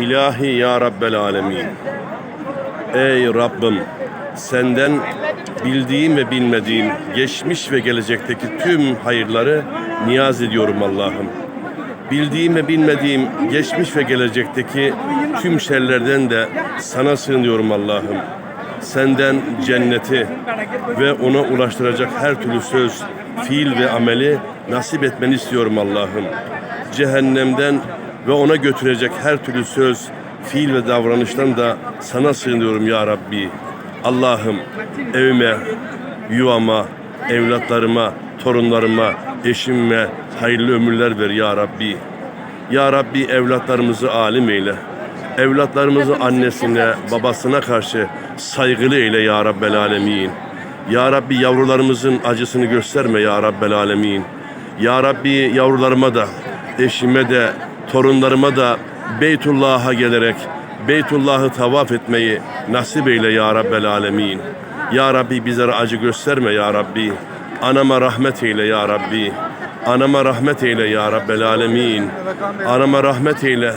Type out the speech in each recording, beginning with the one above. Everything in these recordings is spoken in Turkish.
İlahi ya Rabbel Alemin. Ey Rabbim senden bildiğim ve bilmediğim geçmiş ve gelecekteki tüm hayırları niyaz ediyorum Allah'ım. Bildiğim ve bilmediğim geçmiş ve gelecekteki tüm şerlerden de sana sığınıyorum Allah'ım. Senden cenneti ve ona ulaştıracak her türlü söz, fiil ve ameli nasip etmeni istiyorum Allah'ım. Cehennemden ve ona götürecek her türlü söz, fiil ve davranıştan da sana sığınıyorum ya Rabbi. Allah'ım evime, yuvama, evlatlarıma, torunlarıma, eşime hayırlı ömürler ver ya Rabbi. Ya Rabbi evlatlarımızı alim eyle. Evlatlarımızı annesine, babasına karşı saygılı eyle ya Rabbel Alemin. Ya Rabbi yavrularımızın acısını gösterme ya Rabbel Alemin. Ya Rabbi yavrularıma da, eşime de, torunlarıma da Beytullah'a gelerek Beytullah'ı tavaf etmeyi nasip eyle ya Rabbel Alemin. Ya Rabbi bizlere acı gösterme ya Rabbi. Anama rahmet eyle ya Rabbi. Anama rahmet eyle ya Rabbel Alemin. Anama rahmet eyle.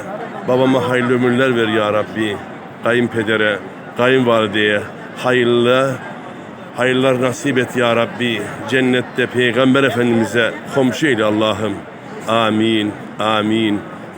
Babama hayırlı ömürler ver ya Rabbi. Kayınpedere, kayınvalideye hayırlı hayırlar nasip et ya Rabbi. Cennette Peygamber Efendimiz'e komşu eyle Allah'ım. Amin. Amin.